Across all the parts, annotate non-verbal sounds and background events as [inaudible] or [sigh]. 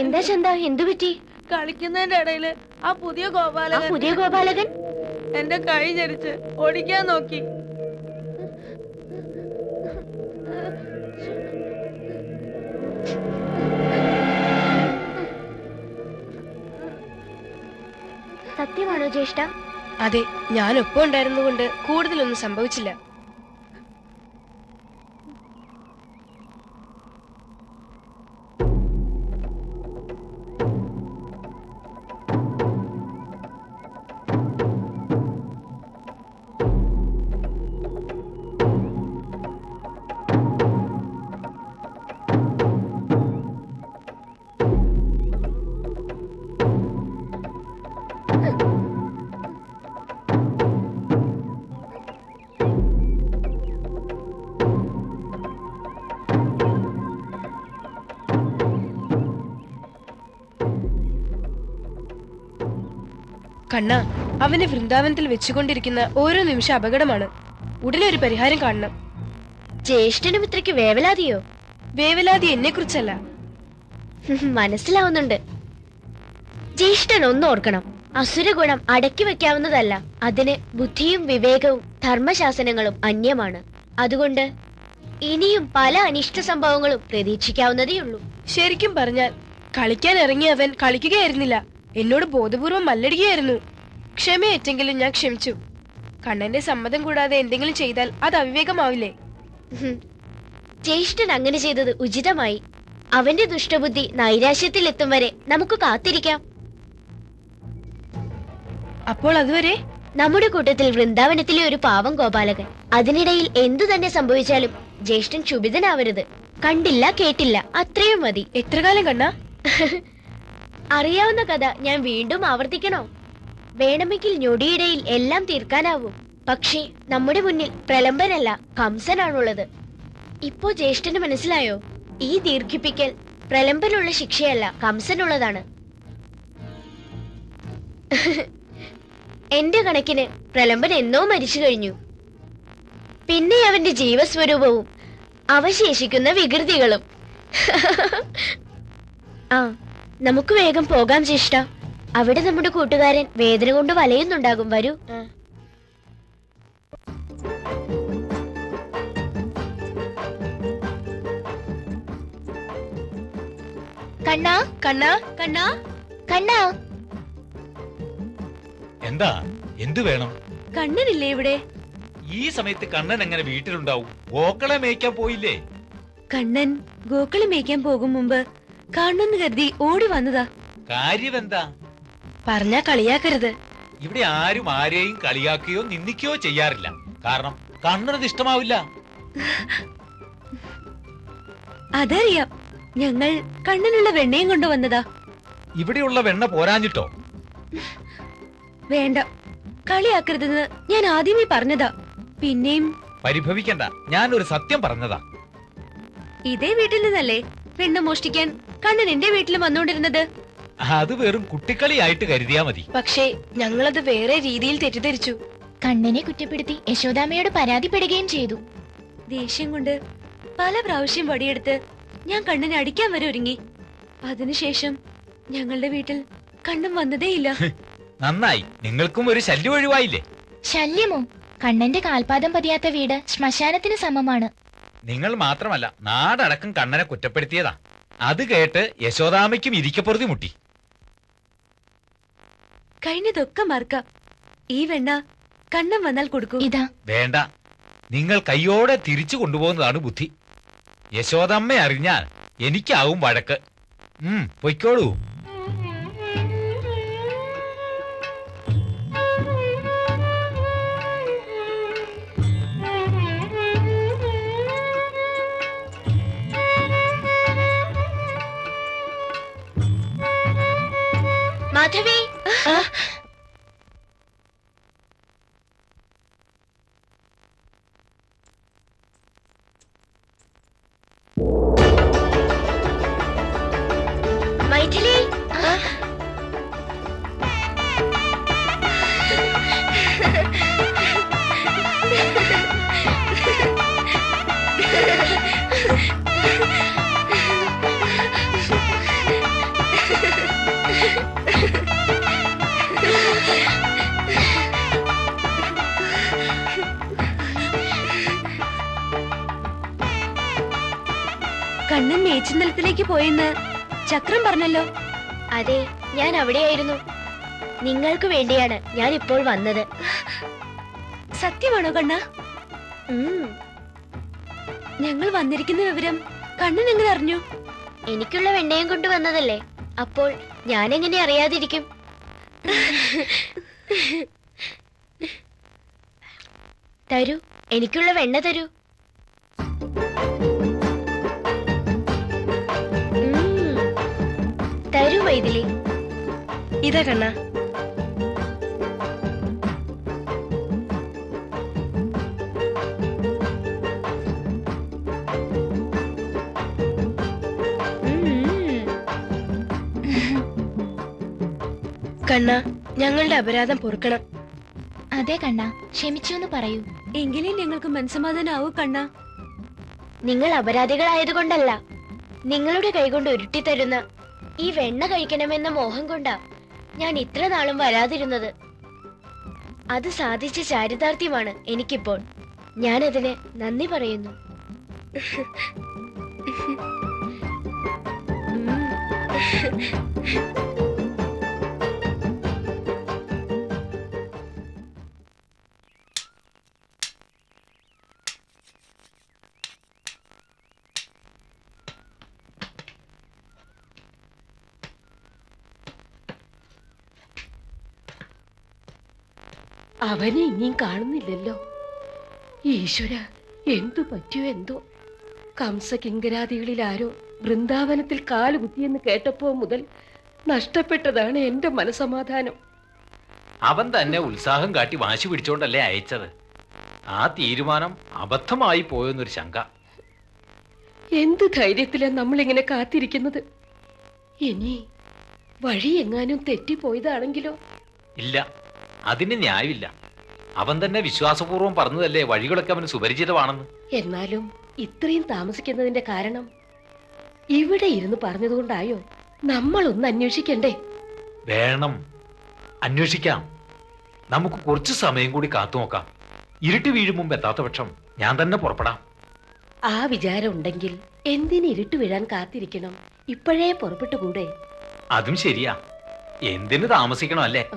എന്താ ചന്ത എന്തു പറ്റി? കളിക്കുന്നതിന്റെ ഇടയിൽ ആ പുതിയ ആ ഗോപാലകൻ പുതിയ ഗോപാലകൻ? എന്റെ കൈ ചരിച്ച് ഓടിക്കാൻ നോക്കി. സത്യമാണോ ജ്യേഷ്ഠ? അതെ ഞാൻ ഒപ്പം ഉണ്ടായിരുന്നുകൊണ്ട് കൂടുതലൊന്നും സംഭവിച്ചില്ല. കണ്ണ അവനെ വൃന്ദാവനത്തിൽ വെച്ചുകൊണ്ടിരിക്കുന്ന ഓരോ നിമിഷം അപകടമാണ്. ഉടനെ ഒരു പരിഹാരം കാണണം. ജ്യേഷ്ഠനും ഇത്രയ്ക്ക് വേവലാതിയോ? വേവലാതി എന്നെ കുറിച്ചല്ല മനസ്സിലാവുന്നുണ്ട്. ജ്യേഷ്ഠൻ ഒന്നോർക്കണം അസുരഗുണം അടക്കി വെക്കാവുന്നതല്ല അതിന് ബുദ്ധിയും വിവേകവും ധർമ്മശാസനങ്ങളും അന്യമാണ്. അതുകൊണ്ട് ഇനിയും പല അനിഷ്ട സംഭവങ്ങളും പ്രതീക്ഷിക്കാവുന്നതേയുള്ളൂ. ശരിക്കും പറഞ്ഞാൽ കളിക്കാൻ ഇറങ്ങിയവൻ കളിക്കുകയായിരുന്നില്ല. എന്നോട് ബോധപൂർവം മല്ലടിക്കുകയായിരുന്നു. ക്ഷമയേറ്റെങ്കിലും ഞാൻ ക്ഷമിച്ചു. കണ്ണന്റെ സമ്മതം കൂടാതെ എന്തെങ്കിലും ചെയ്താൽ അത് അവിവേകമാവില്ലേ. ജ്യേഷ്ഠൻ അങ്ങനെ ചെയ്തത് ഉചിതമായി. അവന്റെ ദുഷ്ടബുദ്ധി നൈരാശ്യത്തിൽ എത്തും വരെ നമുക്ക് കാത്തിരിക്കാം. അപ്പോൾ അതുവരെ? നമ്മുടെ കൂട്ടത്തിൽ വൃന്ദാവനത്തിലെ ഒരു പാവം ഗോപാലകൻ. അതിനിടയിൽ എന്തു തന്നെ സംഭവിച്ചാലും ജ്യേഷ്ഠൻ ക്ഷുഭിതനാവരുത്. കണ്ടില്ല കേട്ടില്ല അത്രയും മതി. എത്ര കാലം കണ്ണ? [laughs] അറിയാവുന്ന കഥ ഞാൻ വീണ്ടും ആവർത്തിക്കണോ? വേണമെങ്കിൽ ഞൊടിയിടയിൽ എല്ലാം തീർക്കാനാവും. പക്ഷേ നമ്മുടെ മുന്നിൽ പ്രലംബനല്ല കംസനാണുള്ളത്. ഇപ്പോ ജ്യേഷ്ഠന് മനസ്സിലായോ? ഈ ദീർഘിപ്പിക്കൽ പ്രലംബനുള്ള ശിക്ഷയല്ല കംസനുള്ളതാണ്. എന്റെ കണക്കിന് പ്രലംബൻ എന്നോ മരിച്ചു കഴിഞ്ഞു. പിന്നെ അവന്റെ ജീവസ്വരൂപവും അവശേഷിക്കുന്ന വികൃതികളും. ആ നമുക്ക് വേഗം പോകാം ചേഷ്ട അവിടെ നമ്മുടെ കൂട്ടുകാരൻ വേദന കൊണ്ട് വലയുന്നുണ്ടാകും. വരൂ. കണ്ണാ? കണ്ണാ? കണ്ണാ? കണ്ണാ? എന്താ? എന്തു വേണം? കണ്ണനില്ലേ ഇവിടെ? ഈ സമയത്ത് കണ്ണൻ എങ്ങനെ വീട്ടിലുണ്ടാവും? ഗോക്കളെ മേയ്ക്കാൻ പോയില്ലേ? കണ്ണൻ ഗോക്കളെ മേയ്ക്കാൻ പോകും മുമ്പ് കാണണമെന്ന് കരുതി ഓടി വന്നതാ. കാര്യമെന്താ? പറഞ്ഞാ കളിയാക്കരുത്. ഇവിടെ ആരും ആരെയും കളിയാക്കുകയോ നിന്ദിക്കുകയോ ചെയ്യാറില്ല. കാരണം കണ്ണനത് ഇഷ്ടമാവില്ല. അതറിയാം. ഞങ്ങൾ കണ്ണനുള്ള വെണ്ണയും കൊണ്ടുവന്നതാ ഇവിടെയുള്ള വെണ്ണ പോരാഞ്ഞിട്ടോ? വേണ്ട. കളിയാക്കരുതെന്ന് ഞാൻ ആദ്യമേ പറഞ്ഞതാ. പിന്നെയും പരിഭവിക്കണ്ട. ഞാൻ ഒരു സത്യം പറഞ്ഞതാ. ഇതേ വീട്ടിൽ നിന്നല്ലേ വെണ്ണ മോഷ്ടിക്കാൻ കണ്ണൻ എന്റെ വീട്ടിൽ വന്നുകൊണ്ടിരുന്നത്? അത് വെറും കുട്ടിക്കളിയായിട്ട് കരുതിയാ മതി. പക്ഷേ ഞങ്ങളത് വേറെ രീതിയിൽ തെറ്റിദ്ധരിച്ചു. കണ്ണനെ കുറ്റപ്പെടുത്തി യശോദാമയോട് പരാതിപ്പെടുകയും ചെയ്തു. ദേഷ്യം കൊണ്ട് പല പ്രാവശ്യം വടിയെടുത്ത് ഞാൻ കണ്ണനെ അടിക്കാൻ വരെ ഒരുങ്ങി. അതിനുശേഷം ഞങ്ങളുടെ വീട്ടിൽ കണ്ണും വന്നതേയില്ല. നന്നായി. നിങ്ങൾക്കും ഒരു ശല്യം ഒഴിവായില്ലേ? ശല്യമോ? കണ്ണന്റെ കാൽപാദം പതിയാത്ത വീട് ശ്മശാനത്തിന് സമമാണ്. നിങ്ങൾ മാത്രമല്ല നാടടക്കം കണ്ണനെ കുറ്റപ്പെടുത്തിയതാ. അത് കേട്ട് യശോദാമയ്ക്കും ഇരിക്കപ്പുറതി മുട്ടി. കഴിഞ്ഞതൊക്കെ മറക്കാം. ഈ വെണ്ണ കണ്ണം വന്നാൽ കൊടുക്കും. ഇതാ. വേണ്ട. നിങ്ങൾ കൈയോടെ തിരിച്ചു കൊണ്ടുപോകുന്നതാണ് ബുദ്ധി. യശോദമ്മ അറിഞ്ഞാൽ എനിക്കാവും വഴക്ക്. ഉം പൊയ്ക്കോളൂ. మాధవి പോയെന്ന് ചക്രം പറഞ്ഞല്ലോ. അതെ ഞാൻ അവിടെയായിരുന്നു. നിങ്ങൾക്ക് വേണ്ടിയാണ് ഞാൻ ഇപ്പോൾ വന്നത്. സത്യമാണോ കണ്ണ? ഞങ്ങൾ വന്നിരിക്കുന്ന വിവരം കണ്ണൻ എങ്ങനെ അറിഞ്ഞു? എനിക്കുള്ള വെണ്ണയും കൊണ്ട് വന്നതല്ലേ. അപ്പോൾ ഞാൻ എങ്ങനെ അറിയാതിരിക്കും? തരൂ എനിക്കുള്ള വെണ്ണ തരൂ. തരൂ ഇതാ കണ്ണ. കണ്ണ ഞങ്ങളുടെ അപരാധം പൊറുക്കണം. അതെ കണ്ണ ക്ഷമിച്ചു എന്ന് പറയൂ. എങ്കിലേ ഞങ്ങൾക്ക് മനസ്സമാധാനാവൂ കണ്ണ. നിങ്ങൾ അപരാധികളായതുകൊണ്ടല്ല. നിങ്ങളുടെ കൈകൊണ്ട് ഉരുട്ടിത്തരുന്ന ഈ വെണ്ണ കഴിക്കണമെന്ന മോഹം കൊണ്ടാ ഞാൻ ഇത്ര നാളും വരാതിരുന്നത്. അത് സാധിച്ച ചാരിതാർത്ഥ്യമാണ് എനിക്കിപ്പോൾ. ഞാനതിന് നന്ദി പറയുന്നു. ഉം. അവനെ ഇനിയും കാണുന്നില്ലല്ലോ. ഈശ്വര എന്തു പറ്റിയോ എന്തോ. കംസകിങ്കരാദികളിൽ ആരോ വൃന്ദാവനത്തിൽ കാലുകുത്തിയെന്ന് കേട്ടപ്പോ മുതൽ നഷ്ടപ്പെട്ടതാണ് എന്റെ മനസമാധാനം. അവൻ തന്നെ ഉത്സാഹം കാട്ടി വാശി പിടിച്ചോണ്ടല്ലേ അയച്ചത്. ആ തീരുമാനം അബദ്ധമായി പോയെന്നൊരു ശങ്ക. എന്ത് ധൈര്യത്തിലാ നമ്മളിങ്ങനെ കാത്തിരിക്കുന്നത്? ഇനി വഴി എങ്ങാനും തെറ്റിപ്പോയതാണെങ്കിലോ? ഇല്ല. അതിന് ന്യായമില്ല. അവൻ തന്നെ വിശ്വാസപൂർവം പറഞ്ഞതല്ലേ വഴികളൊക്കെ അവന് സുപരിചിതമാണെന്ന്? എന്നാലും ഇത്രയും താമസിക്കുന്നതിന്റെ കാരണം? ഇവിടെ ഇരുന്ന് പറഞ്ഞതുകൊണ്ടായോ നമ്മളൊന്ന് അന്വേഷിക്കണ്ടേ? വേണം. അന്വേഷിക്കാം. നമുക്ക് കുറച്ച് സമയം കൂടി കാത്തു നോക്കാം. ഇരുട്ട് വീഴും മുമ്പ് എത്താത്ത പക്ഷം ഞാൻ തന്നെ പുറപ്പെടാം. ആ വിചാരം ഉണ്ടെങ്കിൽ എന്തിന് ഇരുട്ട് വീഴാൻ കാത്തിരിക്കണം? ഇപ്പോഴേ പുറപ്പെട്ടുകൂടെ? അതും ശരിയാ. എന്തിനു താമസിക്കണം അല്ലേ?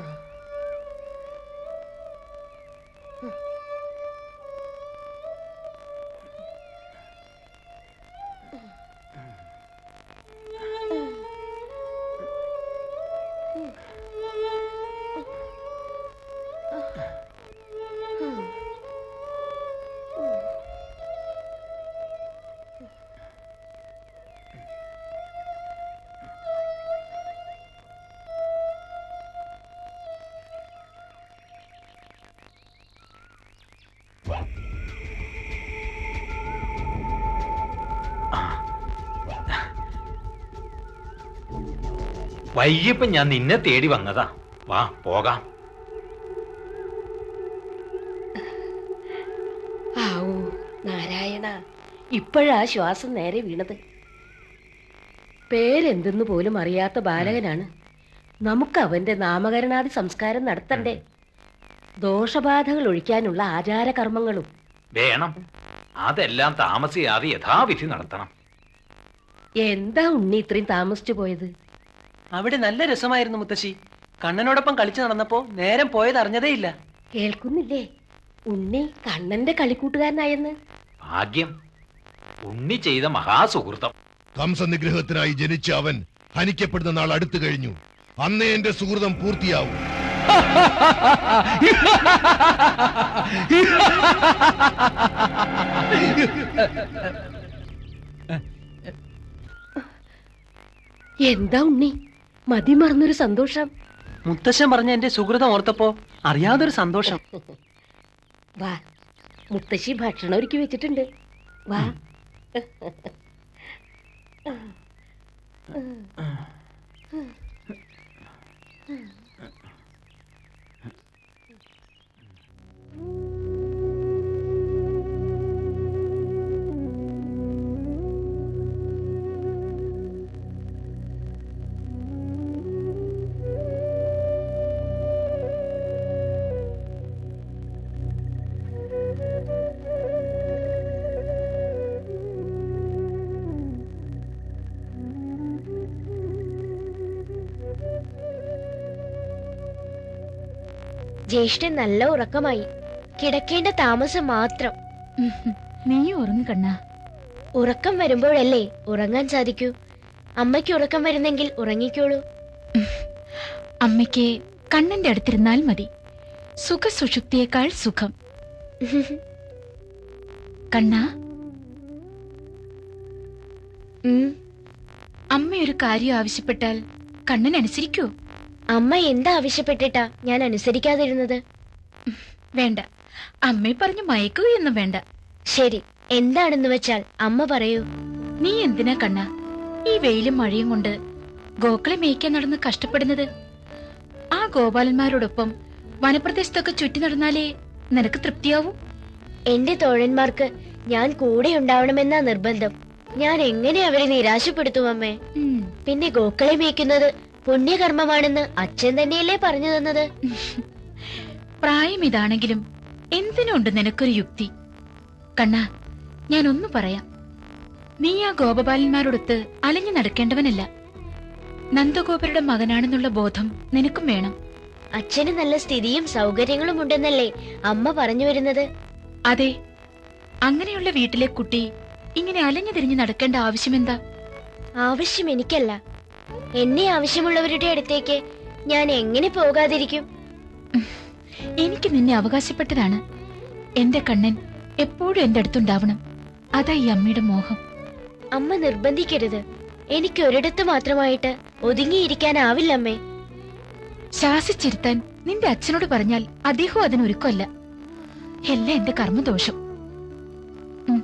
വൈകിയപ്പോ ഞാൻ നിന്നെ തേടി വന്നതാ. വാ പോകാം. ആവൂ നാരായണ ഇപ്പോഴാ ശ്വാസം നേരെ വീണത്. പേരെന്തെന്ന് പോലും അറിയാത്ത ബാലകനാണ്. നമുക്ക് അവന്റെ നാമകരണാദി സംസ്കാരം നടത്തണ്ടേ? ദോഷബാധകൾ ഒഴിക്കാനുള്ള ആചാരകർമ്മങ്ങളും. വേണം. അതെല്ലാം താമസിയാതെ യഥാവിധി നടത്തണം. എന്താ ഉണ്ണി ഇത്രയും താമസിച്ചു പോയത്? അവിടെ നല്ല രസമായിരുന്നു മുത്തശ്ശി. കണ്ണനോടൊപ്പം കളിച്ചു നടന്നപ്പോ നേരം പോയത് അറിഞ്ഞതേയില്ല കേൾക്കുന്നില്ലേ? ഉണ്ണി കണ്ണന്റെ കളിക്കൂട്ടുകാരനായെന്ന്. ഭാഗ്യം. ഉണ്ണി ചെയ്ത മഹാസുഹൃത്തം കംസനിഗ്രഹത്തിനായി ജനിച്ച അവൻ ഹനിക്കപ്പെടുന്ന നാൾ അടുത്തു കഴിഞ്ഞു. അന്നേ എന്റെ സുഹൃതം പൂർത്തിയാവും. [laughs] എന്താ ഉണ്ണി? മതി മറന്നൊരു സന്തോഷം. മുത്തശ്ശൻ പറഞ്ഞ എന്റെ സുഹൃതം ഓർത്തപ്പോ അറിയാതൊരു സന്തോഷം. [laughs] വാ മുത്തശ്ശി ഭക്ഷണം ഒരുക്കി വെച്ചിട്ടുണ്ട്. വാ. [laughs] ജ്യേഷ്ഠൻ നല്ല ഉറക്കമായി. കിടക്കേണ്ട താമസം മാത്രം. നീ ഉറങ്ങു കണ്ണാ. ഉറക്കം വരുമ്പോഴല്ലേ ഉറങ്ങാൻ സാധിക്കൂ. അമ്മയ്ക്ക് ഉറക്കം വരുന്നെങ്കിൽ ഉറങ്ങിക്കോളൂ. അമ്മയ്ക്ക് കണ്ണന്റെ അടുത്തിരുന്നാൽ മതി. സുഖസുഷുപ്തിയേക്കാൾ സുഖം. കണ്ണ. അമ്മയൊരു അമ്മ കാര്യം ആവശ്യപ്പെട്ടാൽ കണ്ണൻ അനുസരിക്കോ അമ്മ എന്താ ആവശ്യപ്പെട്ടിട്ടാ ഞാൻ അനുസരിക്കാതിരുന്നത്? വേണ്ട. അമ്മയെ പറഞ്ഞു മയക്കുകയൊന്നും വേണ്ട. ശരി എന്താണെന്ന് വെച്ചാൽ അമ്മ പറയൂ. നീ എന്തിനാ കണ്ണ? ഈ വെയിലും മഴയും കൊണ്ട് ഗോക്കളെ മേയ്ക്കാൻ നടന്ന് കഷ്ടപ്പെടുന്നത്? ആ ഗോപാലന്മാരോടൊപ്പം വനപ്രദേശത്തൊക്കെ ചുറ്റി നടന്നാലേ നിനക്ക് തൃപ്തിയാവും? എന്റെ തോഴന്മാർക്ക് ഞാൻ കൂടെ ഉണ്ടാവണമെന്നാ നിർബന്ധം. ഞാൻ എങ്ങനെ അവരെ നിരാശപ്പെടുത്തും അമ്മേ? പിന്നെ ഗോക്കളെ മേയ്ക്കുന്നത് പുണ്യകർമ്മമാണെന്ന് അച്ഛൻ തന്നെയല്ലേ പറഞ്ഞു തന്നത്? പ്രായം ഇതാണെങ്കിലും എന്തിനുണ്ട് നിനക്കൊരു യുക്തി? കണ്ണ ഞാൻ ഒന്ന് പറയാം. നീ ആ ഗോപബാലന്മാരോടൊത്ത് അലഞ്ഞു നടക്കേണ്ടവനല്ല. നന്ദഗോപരുടെ മകനാണെന്നുള്ള ബോധം നിനക്കും വേണം. അച്ഛന് നല്ല സ്ഥിതിയും സൗകര്യങ്ങളും ഉണ്ടെന്നല്ലേ അമ്മ പറഞ്ഞു വരുന്നത്? അതെ അങ്ങനെയുള്ള വീട്ടിലെ കുട്ടി ഇങ്ങനെ അലഞ്ഞു തിരിഞ്ഞു നടക്കേണ്ട ആവശ്യമെന്താ? ആവശ്യം എനിക്കല്ല. എന്നെ ആവശ്യമുള്ളവരുടെ അടുത്തേക്ക് ഞാൻ എങ്ങനെ പോകാതിരിക്കും? എനിക്ക് നിന്നെ അവകാശപ്പെട്ടതാണ്. എന്റെ കണ്ണൻ എപ്പോഴും എന്റെ അടുത്തുണ്ടാവണം. അതാ ഈ അമ്മയുടെ മോഹം. അമ്മ നിർബന്ധിക്കരുത്. എനിക്ക് ഒരിടത്ത് മാത്രമായിട്ട് ഒതുങ്ങിയിരിക്കാനാവില്ലമ്മേ. ശാസിച്ചിരുത്താൻ നിന്റെ അച്ഛനോട് പറഞ്ഞാൽ അദ്ദേഹം അതിനൊരുക്കമല്ല. എല്ലാം എന്റെ കർമ്മദോഷം. ഉം,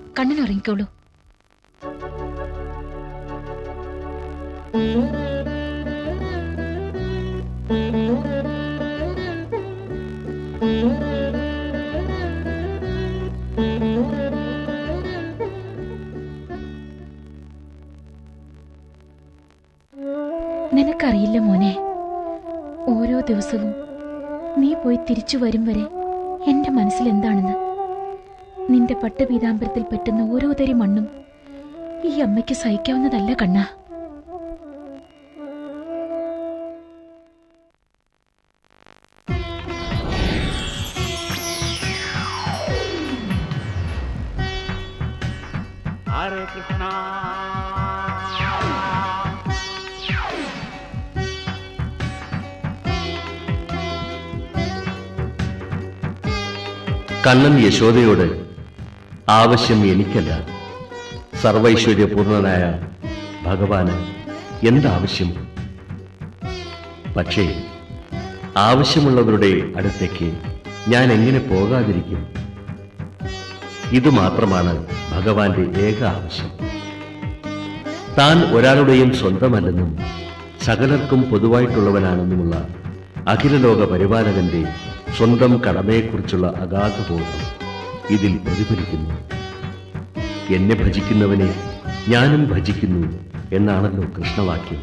നിനക്കറിയില്ല മോനെ ഓരോ ദിവസവും നീ പോയി തിരിച്ചു വരും വരെ എന്റെ മനസ്സിൽ എന്താണെന്ന്? നിന്റെ പട്ടുപീതാംബരത്തിൽ പറ്റുന്ന ഓരോ തരി മണ്ണും ഈ അമ്മയ്ക്ക് സഹിക്കാവുന്നതല്ല കണ്ണ. കണ്ണൻ യശോദയോട് ആവശ്യം എനിക്കല്ല. സർവൈശ്വര്യപൂർണനായ ഭഗവാന് എന്താവശ്യം? പക്ഷേ ആവശ്യമുള്ളവരുടെ അടുത്തേക്ക് ഞാൻ എങ്ങനെ പോകാതിരിക്കും? ഇത് മാത്രമാണ് ഭഗവാന്റെ ഏക ആവശ്യം. താൻ ഒരാളുടെയും സ്വന്തമല്ലെന്നും സകലർക്കും പൊതുവായിട്ടുള്ളവനാണെന്നുമുള്ള അഖിലലോക പരിപാലകന്റെ സ്വന്തം കടമയെക്കുറിച്ചുള്ള അഗാധബോധം ഇതിൽ പ്രതിഫലിക്കുന്നു. എന്നെ ഭജിക്കുന്നവനെ ഞാനും ഭജിക്കുന്നു എന്നാണല്ലോ കൃഷ്ണവാക്യം.